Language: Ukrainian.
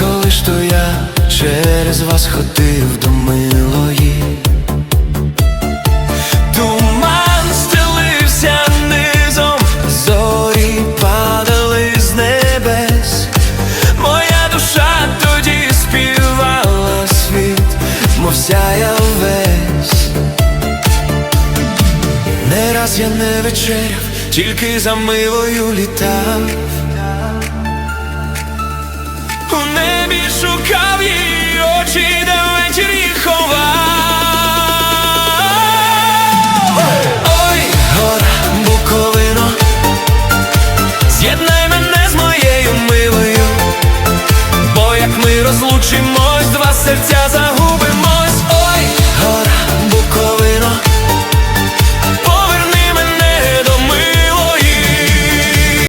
коли ж то я через вас ходив до милої. Туман стелився низом, зорі падали з небес. Моя душа тоді співала світ, мов сяяв весь. Не раз я не вечеряв, тільки за милою літав. розлучимось, два сердца за.